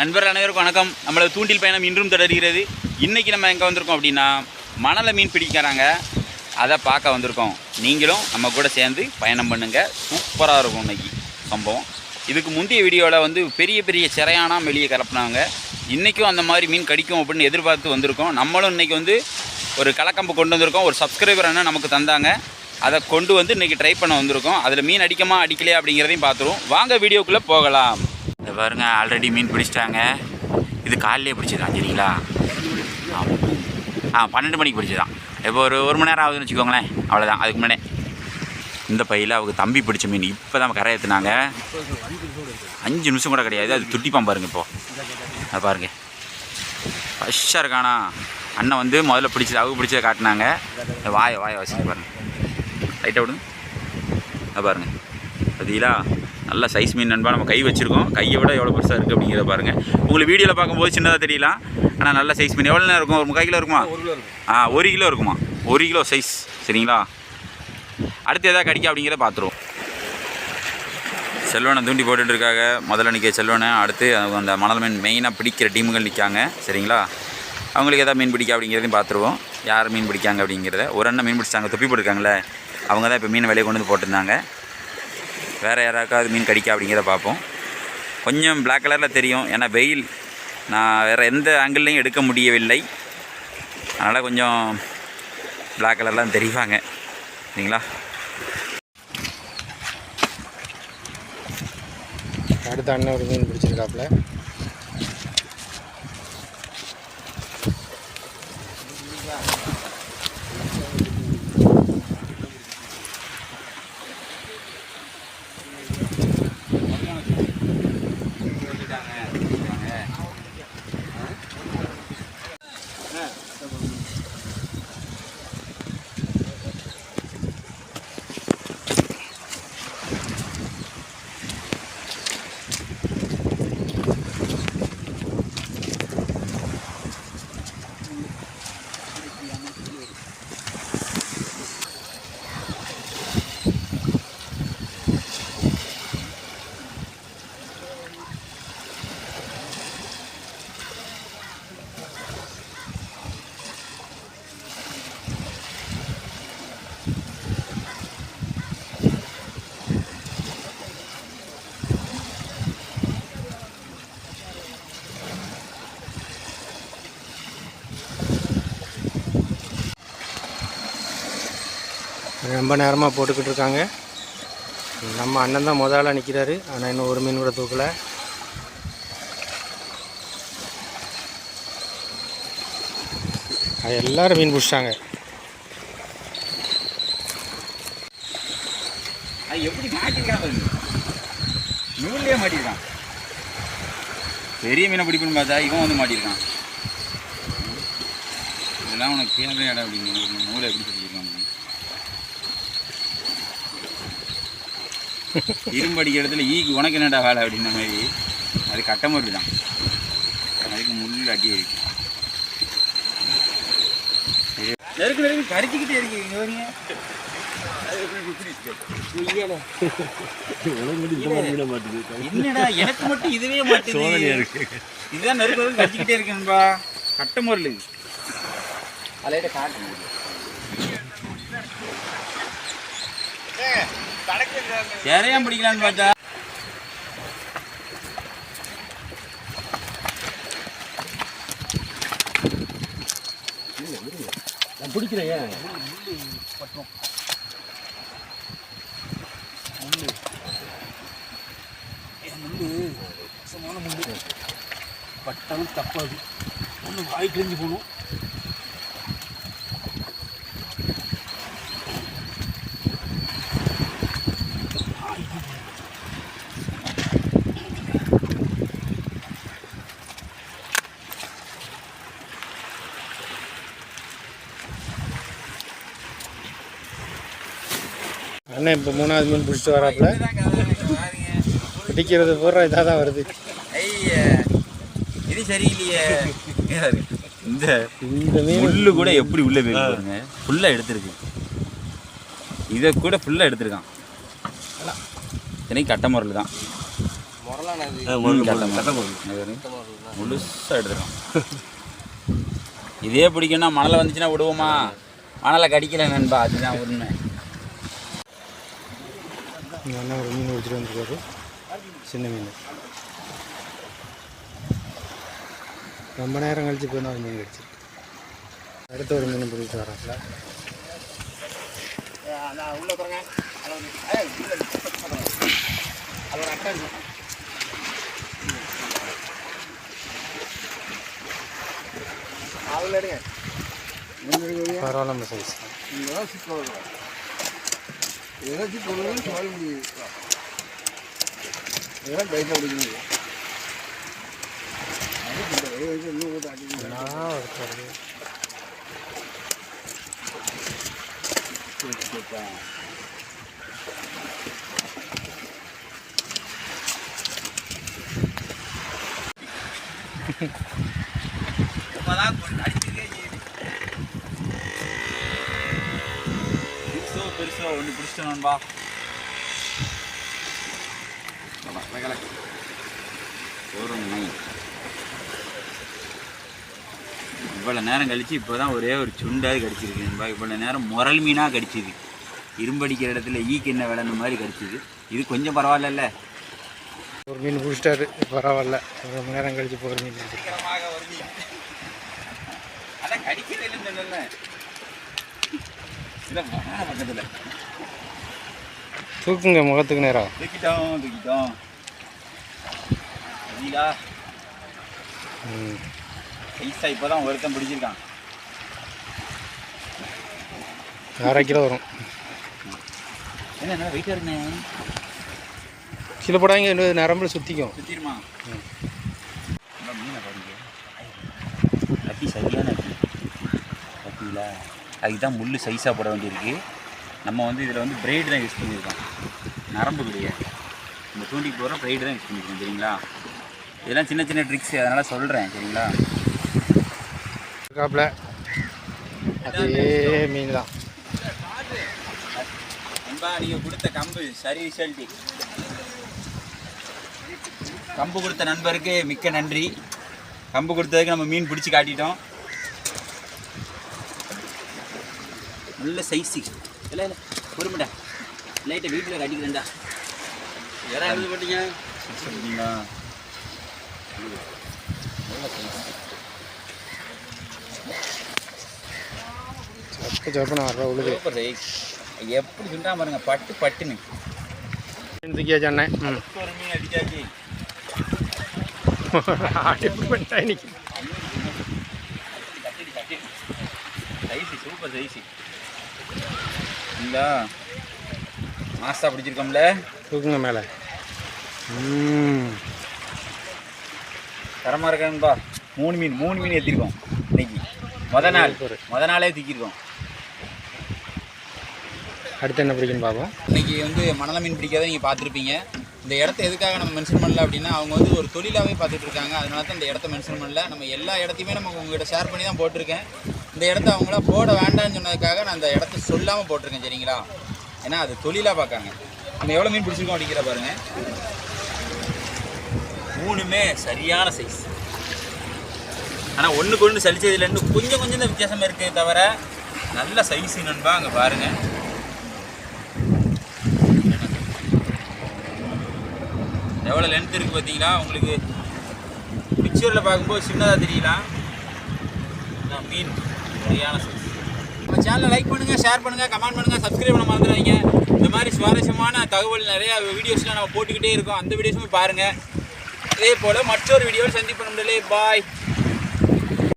நண்பர்கள் அனைவருக்கும் வணக்கம். நம்மளது தூண்டில் பயணம் இன்றும் தொடர்கிறது. இன்றைக்கி நம்ம எங்கே வந்திருக்கோம் அப்படின்னா மணலை மீன் பிடிக்கிறாங்க. அதை பார்க்க வந்திருக்கோம். நீங்களும் நம்ம கூட சேர்ந்து பயணம் பண்ணுங்கள் சூப்பராக இருக்கும் இன்னைக்கு சம்பவம். இதுக்கு முந்தைய வீடியோவில் வந்து பெரிய பெரிய சிறையானா வெளியே கிளப்புனாங்க இன்றைக்கும் அந்த மாதிரி மீன் கடிக்கும் அப்படின்னு எதிர்பார்த்து வந்திருக்கோம். நம்மளும் இன்றைக்கி வந்து ஒரு கலக்கம்பு கொண்டு வந்திருக்கோம். ஒரு சப்ஸ்கிரைபர் அண்ணன் நமக்கு தந்தாங்க. அதை கொண்டு வந்து இன்றைக்கி ட்ரை பண்ண வந்திருக்கோம். அதில் மீன் அடிக்கமா அடிக்கலையா அப்படிங்கிறதையும் பார்த்துருவோம். வாங்க வீடியோக்குள்ளே போகலாம். பாருங்க ஆல்ரெடி மீன் பிடிச்சிட்டாங்க. இது காலையிலே பிடிச்சிதான் சரிங்களா? ஆ பன்னெண்டு மணிக்கு பிடிச்சதான் இப்போ ஒரு ஒரு மணி நேரம் ஆகுதுன்னு வச்சுக்கோங்களேன் அவ்வளோதான் அதுக்கு முன்னாடி இந்த பையில் அவங்க தம்பி பிடிச்ச மீன் இப்போ தான் கரை ஏற்றுனாங்க அஞ்சு நிமிஷம் கூட கிடையாது அது துட்டிப்பான் பாருங்க இப்போ. அது பாருங்க. ஃப்ரெஷ்ஷாக இருக்கானா? அண்ணன் வந்து முதல்ல பிடிச்சது அவங்க பிடிச்சதை காட்டினாங்க. வாயை வாயை வச்சுட்டு பாருங்க. லைட்டாக விடுங்க. அது பாருங்க. பார்த்தீங்களா நல்ல சைஸ் மீன் நண்பா நம்ம கை வச்சுருக்கோம். கையை விட எவ்வளோ பெருசாக இருக்குது அப்படிங்கிறத பாருங்கள் உங்களுக்கு வீடியோவில் பார்க்கும்போது சின்னதாக தெரியலாம். ஆனால் நல்ல சைஸ் மீன். எவ்வளோ நேரம் இருக்கும்? ஒரு முக்கால் கிலோ இருக்குமா? ஆ ஒரு கிலோ இருக்குமா? ஒரு கிலோ சைஸ் சரிங்களா? அடுத்து எதாவது கடிக்க அப்படிங்கிறத பார்த்துருவோம். செல்வனை தூண்டி போட்டுட்டு இருக்காங்க. முதல்ல நிற்க செல்வனை அடுத்து அவங்க அந்த மணல் மீன் மெயினாக பிடிக்கிற டீமுகள் நிற்காங்க சரிங்களா? அவங்களுக்கு எதாவது மீன் பிடிக்க அப்படிங்கிறதையும் பார்த்துருவோம். யார் மீன் பிடிக்காங்க அப்படிங்கிறத? ஒரு அண்ணன் மீன் பிடிச்சாங்க தொப்பி போட்டிருக்காங்களே அவங்க தான் இப்போ மீன் வெளியே கொண்டு வந்து போட்டிருந்தாங்க. வேறு யாராக்காவது மீன் கடிக்கா அப்படிங்கிறத பார்ப்போம். கொஞ்சம் பிளாக் கலரில் தெரியும். ஏன்னா வெயில் நான் வேறு எந்த ஆங்கிள்லையும் எடுக்க முடியவில்லை. அதனால் கொஞ்சம் பிளாக் கலர்லாம் தெரிவாங்க. சரிங்களா? அடுத்த அண்ணன் ஒரு மீன் பிடிச்சிருக்காப்புல. ரொம்ப நேரமாக போட்டுக்கிட்டு இருக்காங்க. நம்ம அண்ணன் தான் முதல்ல நிற்கிறாரு ஆனால் இன்னும் ஒரு மீன் கூட தூக்கலை. அது எல்லோரும் மீன் பிடிச்சிட்டாங்க. அது எப்படி மாட்டிருக்கான் நூல்லே மாட்டிருக்கான். பெரிய மீனை பிடிப்புன்னு பார்த்தா இவன் வந்து மாட்டிருக்கான். இதெல்லாம் உனக்கு கேள்வி இடம் அப்படிங்க நூலை எப்படி சொல்லியிருக்கான் இரும்பு அடிக்கிற இடத்துல ஈக்கு உனக்கு என்னடா வேலை அப்படின்ன மாதிரி. அது கட்டமுறை தான். அதுக்கு முள் அடி இருக்கு. நெருக்கு நெருக்கு கரிச்சிக்கிட்டே இருக்கீங்க இங்க வரீங்க என்னடா எனக்கு மட்டும் இதுவே மாட்டேங்குது இதுதான் நெருக்கு நெருக்கு கடிச்சிக்கிட்டே இருக்கேன்பா கட்ட முரல் அலையிட்ட காட்டு யாரையும் பிடிக்கலான்னு பார்த்தா பிடிக்கிறேன் பட்டாலும் தப்பாது ஒன்று வாய் கிழிஞ்சு போகணும் அண்ணன் இப்போ மூணாவது மீன் பிடிச்சிட்டு வராப்புல. பிடிக்கிறது பூரா இதாக தான் வருது. ஐய இது சரியில்லையே. இந்த இந்த மீன் முள்ளு கூட எப்படி உள்ள போய் பாருங்க. ஃபுல்லாக எடுத்திருக்கு. இதை கூட ஃபுல்லாக எடுத்திருக்கான். இத்தனைக்கு கட்ட முரல் தான். முழுசாக எடுத்துரும் இதே பிடிக்கும்னா மணலை வந்துச்சுன்னா விடுவோமா? மணலை கடிக்கல நண்பா அதுதான் உண்மை. இந்த அண்ணன் ஒரு மீன் பிடிச்சிட்டு வந்துருக்காரு. சின்ன மீன். ரொம்ப நேரம் கழிச்சு போய் ஒரு மீன் கிடச்சிருக்கு. அடுத்த ஒரு மீன் பிடிச்சிட்டு வராங்களா பரவாயில்ல சைஸ் 얘가 지금 보면 잘 우리니까. 얘가 매자 우리는 거. 아니, 근데 얘가 이제 누구 다니는 거야. 아, 그렇다. 그렇다. 바닥 물 다리 பெருசோ ஒன்று பிடிச்சிட்டு நண்பா. ஒரு நை இவ்வளோ நேரம் கழிச்சு இப்போ தான் ஒரே ஒரு சுண்டாது கடிச்சிருக்கு நண்பா. இவ்வளோ நேரம் முரல் மீனாக கடிச்சிது. இரும்படிக்கிற இடத்துல ஈக்கு என்ன விளையாட மாதிரி கடிச்சிது. இது கொஞ்சம் பரவாயில்லல்ல. ஒரு மீன் பிடிச்சிட்டாரு. பரவாயில்ல. ஒரு மணி நேரம் கழிச்சு போகிற மீன். பிடிச்சிருக்கு. சீக்கிரமாக பக்கத்தில் தூக்குங்க முகத்துக்கு நேரம் தூக்கிட்டோம் தூக்கிட்டோம். ம். பைசா இப்போ தான் ஒருத்தன் பிடிச்சிருக்கான். அரை கிலோ வரும். என்ன என்ன வெயிட்டாக இருக்குண்ணே கீழே போடாங்க இன்னும் நரம்பில் சுற்றிக்கும் சுற்றிடுமா மீனை பாருங்க. கத்தி சரியான கத்தி கத்தியில் அதுக்கு தான் முள் சைஸாக போட வேண்டியிருக்கு. நம்ம வந்து இதில் வந்து பிரைடு தான் யூஸ் பண்ணியிருக்கோம். நரம்பு கிடையாது இந்த தூண்டிக்கு போகிற பிரைடு தான் யூஸ் பண்ணியிருக்கோம் சரிங்களா? இதெல்லாம் சின்ன சின்ன ட்ரிக்ஸ் அதனால் சொல்கிறேன் சரிங்களா? காப்பில் அதே மீன் தான் நீங்கள் கொடுத்த கம்பு சரி ரிசல்ட்டு கம்பு கொடுத்த நண்பருக்கு மிக்க நன்றி. கம்பு கொடுத்ததுக்கு நம்ம மீன் பிடிச்சி காட்டிட்டோம். நல்ல சைஸு இல்லை இல்லை பொறுமடா. லைட்டை வீட்டில் கட்டிக்கிறேன்டா. யாரா எழுதி போட்டீங்க? சைஸ் எப்படி சொல்கிறா பாருங்க பட்டு பட்டுன்னு. மீன் அடிச்சாச்சு அடுப்பு பண்ணிட்டா இன்னைக்கு சைஸு சூப்பர் சைஸு இல்லா மாசா பிடிச்சிருக்கோம்ல? தூக்குங்க மேலே. தரமாக இருக்கேன்பா மூணு மீன் மூணு மீன் ஏற்றிருக்கோம் இன்னைக்கு. முத நாள் முத நாளே தூக்கியிருக்கோம் அடுத்து என்ன பிடிக்குன்னு பார்ப்போம். இன்னைக்கு வந்து மணல மீன் பிடிக்காத நீங்கள் பார்த்துருப்பீங்க. இந்த இடத்த எதுக்காக நம்ம மென்ஷன் பண்ணல அப்படின்னா அவங்க வந்து ஒரு தொழிலாகவே பார்த்துட்டு இருக்காங்க. அதனால தான் இந்த இடத்த மென்ஷன் பண்ணல. நம்ம எல்லா இடத்தையுமே நம்ம உங்ககிட்ட ஷேர் பண்ணி தான் போட்டிருக்கேன். இந்த இடத்த அவங்களாம் போட வேண்டாம்னு சொன்னதுக்காக நான் அந்த இடத்த சொல்லாமல் போட்டிருக்கேன் சரிங்களா? ஏன்னா அது தொழிலாக பார்க்காங்க. நம்ம எவ்வளோ மீன் பிடிச்சிருக்கோம் அப்படிங்கிற பாருங்க. மூணுமே சரியான சைஸ் ஆனால் ஒன்றுக்கு ஒன்று சலிச்சதுலேருந்து கொஞ்சம் கொஞ்சம் தான் வித்தியாசமாக இருக்கே தவிர நல்ல சைஸ் நண்பா அங்கே பாருங்கள் எவ்வளோ லென்த் இருக்குது பார்த்தீங்களா? உங்களுக்கு பிக்சரில் பார்க்கும்போது சின்னதாக தெரியலாம். மீன். சரியான சைஸ் நம்ம சேனலை லைக் பண்ணுங்கள் ஷேர் பண்ணுங்கள் கமெண்ட் பண்ணுங்கள் சப்ஸ்கிரைப் பண்ண மறந்துடாதீங்க. இந்த மாதிரி சுவாரஸ்யமான தகவல் நிறையா வீடியோஸ்லாம் நம்ம போட்டுக்கிட்டே இருக்கோம். அந்த வீடியோஸுமே பாருங்கள் அதே போல் மற்றொரு வீடியோவில் சந்திப்பு நம்மளே பாய்